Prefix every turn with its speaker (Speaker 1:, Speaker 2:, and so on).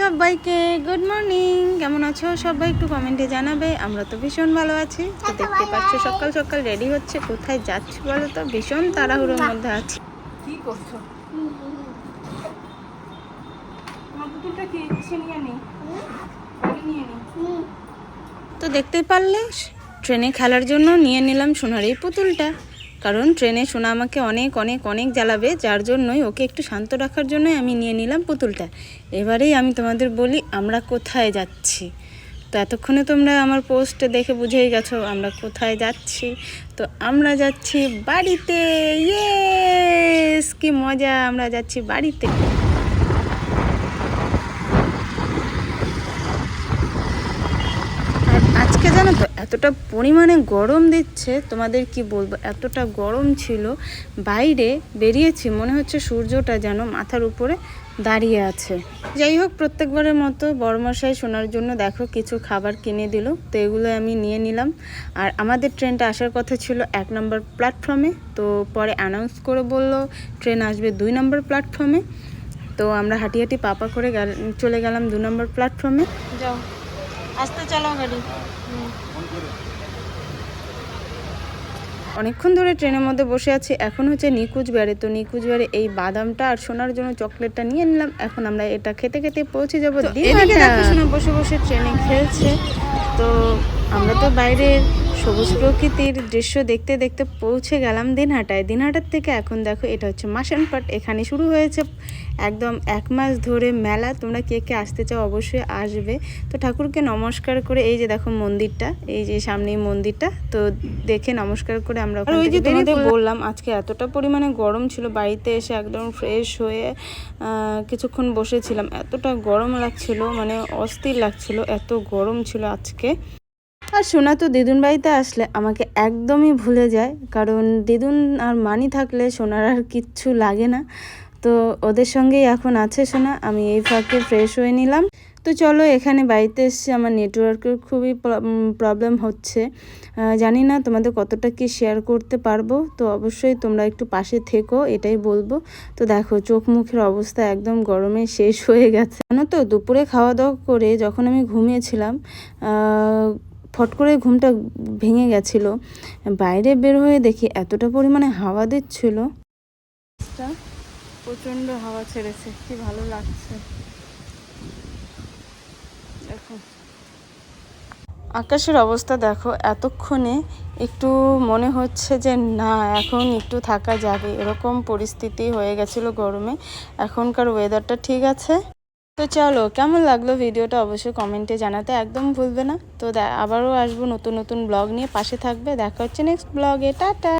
Speaker 1: সবাইকে good morning কেমন আছো? সবাই একটু কমেন্টে জানাবে। আমরা তো ভীষণ ভালো আছি। তো দেখতে পাচ্ছ সকাল সকাল রেডি হচ্ছে। কোথায় যাচ্ছি বলো তো? ভীষণ তাড়াহুড়োর মধ্যে আছি।
Speaker 2: কি করছ?
Speaker 1: তো দেখতেই পারলে ট্রেনে খেলার জন্য নিয়ে নিলাম সোনার এই পুতুলটা। কারণ ট্রেনে সোনা আমাকে অনেক অনেক অনেক জ্বালাবে, যার জন্যই ওকে একটু শান্ত রাখার জন্য আমি নিয়ে নিলাম পুতুলটা। এবারেই আমি তোমাদের বলি, আমরা কোথায় যাচ্ছি? তো এতক্ষণে তোমরা আমার পোস্টে দেখে বুঝেই গেছো আমরা কোথায় যাচ্ছি। তো আমরা যাচ্ছি বাড়িতে, ইয়েস, কি মজা, আমরা যাচ্ছি বাড়িতে আর আজকে জানো তো এতটা পরিমাণে গরম দিচ্ছে, তোমাদের কি বলব? এতটা গরম ছিল, বাইরে বেরিয়েছি, মনে হচ্ছে সূর্যটা যেন মাথার উপরে দাঁড়িয়ে আছে। যাই হোক, প্রত্যেকবারের মতো বড়মশাই শোনার জন্য দেখো কিছু খাবার কিনে দিল, তো এগুলো আমি নিয়ে নিলাম। আর আমাদের ট্রেনটা আসার কথা ছিল এক নম্বর প্ল্যাটফর্মে, তো পরে অ্যানাউন্স করে বলল, ট্রেন আসবে দুই নম্বর প্ল্যাটফর্মে। তো আমরা হাঁটি হাঁটি পাপা করে চলে গেলাম দু নম্বর প্ল্যাটফর্মে। যাও। আসতে চালাও গাড়ি। অনেকক্ষণ ধরে ট্রেনের মধ্যে বসে আছি এখন হচ্ছে নিকুচবিহারে তো নিকুচবিহারে এই বাদামটা আর সোনার জন্য চকলেটটা নিয়ে নিলাম এখন আমরা এটা খেতে খেতে পৌঁছে যাব সোনা বসে বসে ট্রেনে খেলছে তো আমরা তো বাইরের সবুজ প্রকৃতির দৃশ্য দেখতে দেখতে পৌঁছে গেলাম দিনহাটায়। দিনহাটার থেকে এখন দেখো এটা হচ্ছে মাসানপাট। এখানে শুরু হয়েছে একদম এক মাস ধরে মেলা। তোমরা কে কে আসতে চাও অবশ্যই আসবে। তো ঠাকুরকে নমস্কার করে এই যে দেখো মন্দিরটা এই যে সামনেই মন্দিরটা তো দেখে নমস্কার করে আমরা
Speaker 2: ওই যে তোমাদের
Speaker 1: বললাম আজকে এতটা পরিমাণে গরম ছিল বাড়িতে এসে একদম ফ্রেশ হয়ে কিছুক্ষণ বসেছিলাম। এতটা গরম লাগছিল মানে অস্থির লাগছিল এত গরম ছিল আজকে। আর সোনা তো দিদুন বাড়িতে আসলে আমাকে একদমই ভুলে যায়, কারণ দিদুন আর মানি থাকলে সোনার আর কিচ্ছু লাগে না। তো ওদের সঙ্গেই এখন আছে সোনা, আমি এই ফাঁকে ফ্রেশ হয়ে নিলাম। তো চলো এখানে বাড়িতে এসে আমার নেটওয়ার্কের খুবই প্রবলেম হচ্ছে। জানি না তোমাদের কতটা কি শেয়ার করতে পারব, তো অবশ্যই তোমরা একটু পাশে থেকো, এটাই বলব। তো দেখো, চোখ মুখের অবস্থা একদম গরমে শেষ হয়ে গেছে। জানো তো, দুপুরে খাওয়া দাওয়া করে যখন আমি ঘুমিয়েছিলাম ফট করে ঘুমটা ভেঙে গেছিল। বাইরে বের হয়ে দেখি এতটা পরিমাণে হাওয়া দিচ্ছিল।
Speaker 2: প্রচণ্ড হাওয়া ছেড়েছে, কি ভালো লাগছে। দেখো।
Speaker 1: আকাশের অবস্থা দেখো, এতক্ষণে একটু মনে হচ্ছে যে না, এখন একটু থাকা যাবে। এরকম পরিস্থিতি হয়ে গেছিল গরমে। এখনকার ওয়েদারটা ঠিক আছে। তো চলো, কেমন লাগল ভিডিওটা অবশ্যই কমেন্টে জানাতে একদম ভুলবে না। তো আবারও আসব নতুন নতুন ব্লগ নিয়ে, পাশে থাকবে। দেখা হচ্ছে নেক্সট ব্লগে টাটা!